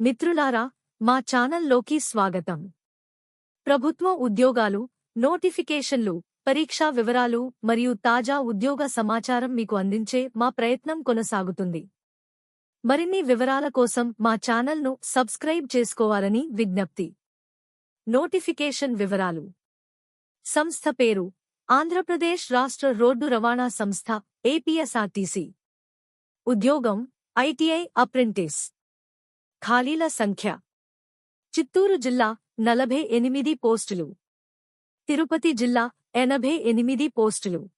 మిత్రులారా మా ఛానల్లోకి స్వాగతం. ప్రభుత్వ ఉద్యోగాలు నోటిఫికేషన్లు పరీక్షా వివరాలు మరియు తాజా ఉద్యోగ సమాచారం మీకు అందించే మా ప్రయత్నం కొనసాగుతుంది. మరిన్ని వివరాల కోసం మా ఛానల్ను సబ్స్క్రైబ్ చేసుకోవాలని విజ్ఞప్తి. నోటిఫికేషన్ వివరాలు. సంస్థ పేరు ఆంధ్రప్రదేశ్ రాష్ట్ర రోడ్డు రవాణా సంస్థ ఏపీఎస్ఆర్టీసీ. ఉద్యోగం ఐటీఐ అప్రెంటిస్. ఖాళీల సంఖ్య. చిత్తూరు జిల్లా నలభై ఎనిమిది పోస్టులు. తిరుపతి జిల్లా ఎనభై ఎనిమిది పోస్టులు.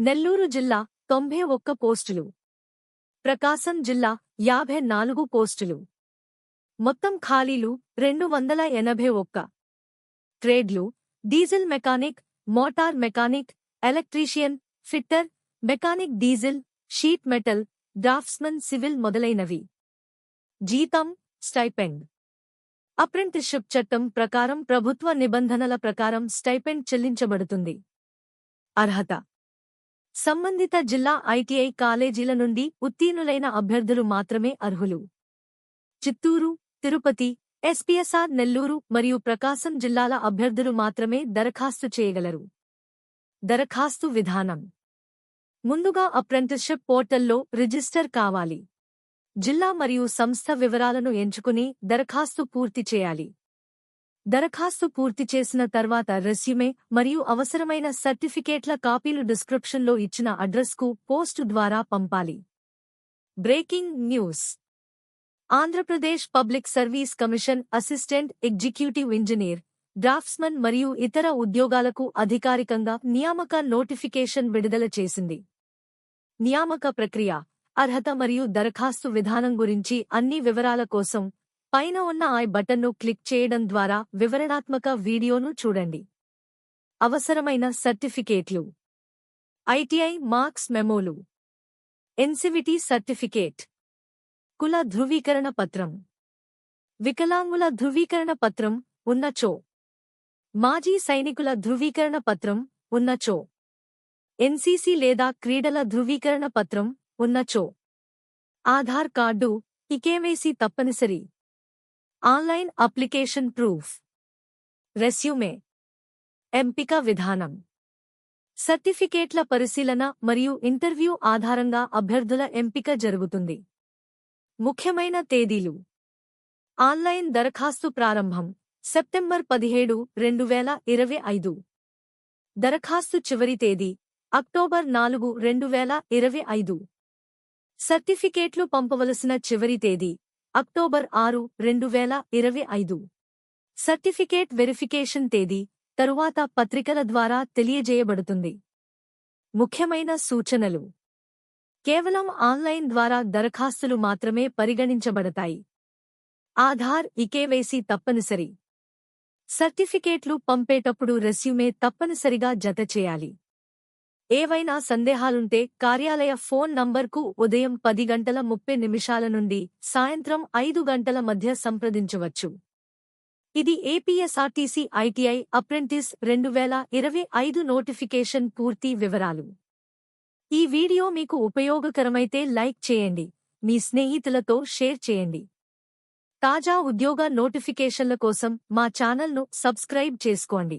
నెల్లూరు జిల్లా తొంభై ఒక్క పోస్టులు. ప్రకాశం జిల్లా యాభై నాలుగు పోస్టులు. మొత్తం ఖాళీలు రెండు వందల ఎనభై ఒక్క. ట్రేడ్లు diesel mechanic motor mechanic electrician fitter mechanic diesel sheet metal draftsman civil మొదలైనవి. జీతం స్టైపెండ్. అప్రెంటిస్షిప్ చట్టం ప్రకారం ప్రభుత్వ నిబంధనల ప్రకారం స్టైపెండ్ చెల్లించబడుతుంది. అర్హత. సంబంధిత జిల్లా ఐటీఐ కాలేజీల నుండి ఉత్తీర్ణులైన అభ్యర్థులు మాత్రమే అర్హులు. చిత్తూరు తిరుపతి ఎస్పీఎస్ఆర్ నెల్లూరు మరియు ప్రకాశం జిల్లాల అభ్యర్థులు మాత్రమే దరఖాస్తు చేయగలరు. దరఖాస్తు విధానం. ముందుగా అప్రెంటిస్షిప్ పోర్టల్లో రిజిస్టర్ కావాలి. జిల్లా మరియు సంస్థ వివరాలను ఎంచుకుని దరఖాస్తు పూర్తి చేయాలి. దరఖాస్తు పూర్తి చేసిన తర్వాత రెస్యూమే మరియు అవసరమైన సర్టిఫికేట్ల కాపీలు డిస్క్రిప్షన్లో ఇచ్చిన అడ్రస్కు పోస్టు ద్వారా పంపాలి. Breaking news. Andhra Pradesh public service commission assistant executive engineer draftsman మరియు ఇతర ఉద్యోగాలకు అధికారికంగా నియామక నోటిఫికేషన్ విడుదల చేసింది. నియామక ప్రక్రియ. అర్హత మరియు దరఖాస్తు విధానం గురించి అన్ని వివరాల కోసం పైన ఉన్న ఐ బటన్ను క్లిక్ చేయడం ద్వారా వివరణాత్మక వీడియోను చూడండి. అవసరమైన సర్టిఫికేట్లు. ITI marks మెమోలు. NCVT certificate. కుల ధృవీకరణ పత్రం. వికలాంగుల ధృవీకరణ పత్రం ఉన్నచో మాజీ సైనికుల ధృవీకరణ పత్రం ఉన్నచో ఎన్సీసీ లేదా క్రీడల ధృవీకరణ పత్రం ఉన్నచో. ఆధార్ కార్డు ఇకేవేసి తప్పనిసరి. Online application proof. రెస్యూమే. ఎంపిక విధానం. సర్టిఫికేట్ల పరిశీలన మరియు ఇంటర్వ్యూ ఆధారంగా అభ్యర్థుల ఎంపిక జరుగుతుంది. ముఖ్యమైన తేదీలు. ఆన్లైన్ దరఖాస్తు ప్రారంభం. సెప్టెంబర్ పదిహేడు రెండు వేల ఇరవై ఐదు. దరఖాస్తు చివరి తేదీ. అక్టోబర్ నాలుగు రెండు వేల ఇరవై ఐదు. సర్టిఫికేట్లు పంపవలసిన చివరి తేదీ అక్టోబర్ ఆరు రెండు వేల ఇరవై ఐదు. సర్టిఫికేట్ వెరిఫికేషన్ తేదీ తరువాత పత్రికల ద్వారా తెలియజేయబడుతుంది. ముఖ్యమైన సూచనలు. కేవలం ఆన్లైన్ ద్వారా దరఖాస్తులు మాత్రమే పరిగణించబడతాయి. ఆధార్ ఇకేవేసి తప్పనిసరి. సర్టిఫికేట్లు పంపేటప్పుడు రెస్యూమే తప్పనిసరిగా జత చేయాలి. ఏవైనా సందేహాలుంటే కార్యాలయ ఫోన్ నంబర్కు ఉదయం పది గంటల ముప్పై నిమిషాల నుండి సాయంత్రం ఐదు గంటల మధ్య సంప్రదించవచ్చు. ఇది ఏపీఎస్ఆర్టీసీ ఐటీఐ అప్రెంటిస్ రెండు వేల ఇరవై ఐదు నోటిఫికేషన్ పూర్తి వివరాలు. ఈ వీడియో మీకు ఉపయోగకరమైతే లైక్ చేయండి. మీ స్నేహితులతో షేర్ చేయండి. తాజా ఉద్యోగ నోటిఫికేషన్ల కోసం మా ఛానల్ను సబ్స్క్రైబ్ చేసుకోండి.